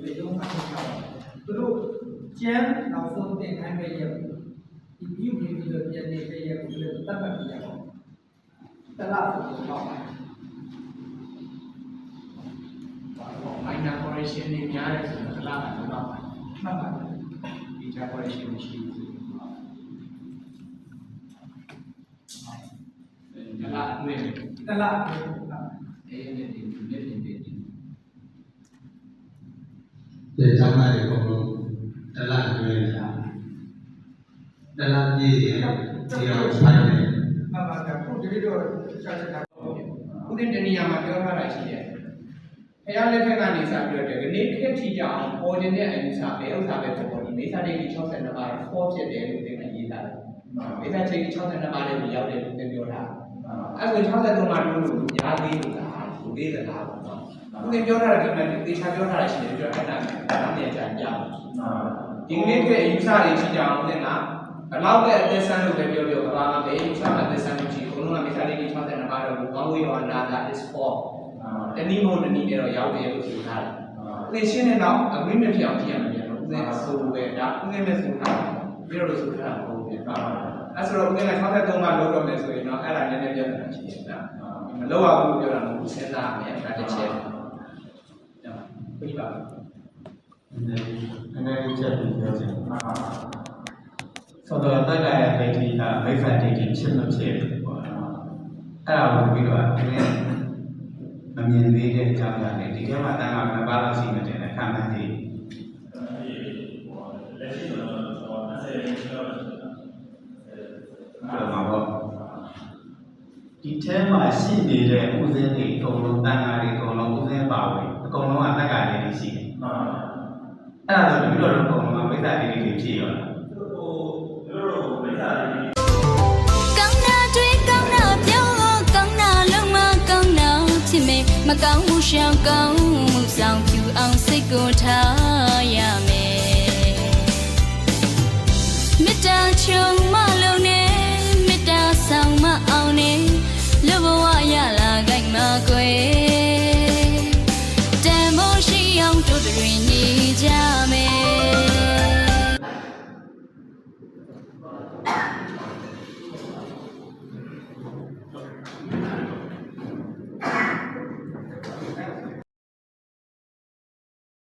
最终发现到，不如将老师点开个业务，你不用评估的点那个业务是根本比较好，在那是好。ပိုင်းနာကော်ရေရှင်းနေများတယ်ဆိုတော့လာတာတော့မှတ်ပါတယ်ဒီချာကော်ရေရှင်းရှိဘူးတလားအမြဲတလား အေးနေနေနေနေနေဒီကျောင်းသားတွေအကုန်လုံးတလအတွဲလာတလပြည့်ရဲ့ဒီအောင်ဆိုင်တယ်မှန်ပါတယ်ခုဒီလိုဆက်ဆက်တာဦးတင်တဏီယာမှာပြောထားတာရှိတယ်ဖះလက်ထက်ကနေစပြီးတော့ဒီနေ့ခက်ထီကြအောင်ပေါ်တင်တဲ့အယူဆပဲဥစ္စာပဲပေါ်ပေါ်ဒီမိစ္ဆာဒိဋ္ဌိ62ပါးဖောဖြစ်တယ်လို့တင်ကရေးထားတယ်မိစ္ဆာဒိဋ္ဌိ62ပါးလည်းရောက်တယ်လို့တင်ပြောတာ အဲ့ဒါ63ပါးလို့လို့ညာသေးလို့လားလူသေးသလားပေါ့နော်ဦးတင်ပြောထားတဲ့ဒီမှာတေချာပြောထားတာရှိတယ်ပြောအဲ့ဒါနားနေကြကြအောင်ဒီနေ့ကအယူဆတွေရှိကြအောင်တင်ကဘလောက်တဲ့အသက်ဆန်းလို့ပဲပြောပြောကဘာမှပဲအယူဆမှာအသက်ဆန်းလို့ရှိဘုလုံးကမိစ္ဆာဒိဋ္ဌိ62ပါးတော့ဘောင်းဝေးရောနာတာ is for တနည်းမဟုတ်တနည်းနဲ့တော့ရောက်တယ်လို့ဆိုထားတယ်။သိရှင်းတဲ့နောက် agreement ဖြစ်အောင်ကြည့်ရမှာပြန်တော့ဦးစင်းဆိုပဲဒါဦးစင်းနဲ့ဆိုထား ပြီးတော့လို့ဆိုထားတာမဟုတ်ဘူး။အဲဆိုတော့ဦးစင်းက63မှာလောက်တော့မယ်ဆိုရင်တော့အဲ့ဒါနည်းနည်းပြဿနာရှိတယ်နော်။မလောက်အောင်လို့ပြောတာမဟုတ်ဘူးစဉ်းစားရမယ်ဒါတစ်ချက်။ပြီးပါပြီနည်းနည်းချက်ပြီးပြောချင်ဆိုတော့တက္ကရာဒိဋ္ဌိကမိစ္ဆာဒိဋ္ဌိဖြစ်မဖြစ်ပေါ့နော်အဲ့ဒါကိုပြီးတော့အင်းမမြင်သေးတဲ့အကြောင်းအရာတွေဒီထဲမှာတန်ခါဘယ်နှပါးလောက်ရှိနေတယ်လဲခံမှန်းကြ ဒီထဲမှာရှိနေတဲ့ဥစဉ်တွေအကုန်လုံးတန်ခါတွေအကုန်လုံးဥစဉ်ပါဝင်အကုန်လုံးကတက္ကရာဒိဋ္ဌိရှိတယ်အဲ့ဒါဆိုပြီးတော့အကုန်လုံးကမိစ္ဆာဒိဋ္ဌိတွေဖြစ်ရောလားကောင်းတာတွေးကောင်းတာပြောကောင်းတာလုံးမကောင်းတာဖြစ်မယ်မကောင်းမှုရှောင်ကောင်းမှုဆောင်ဖြူအောင်စိတ်ကိုထားရမယ် green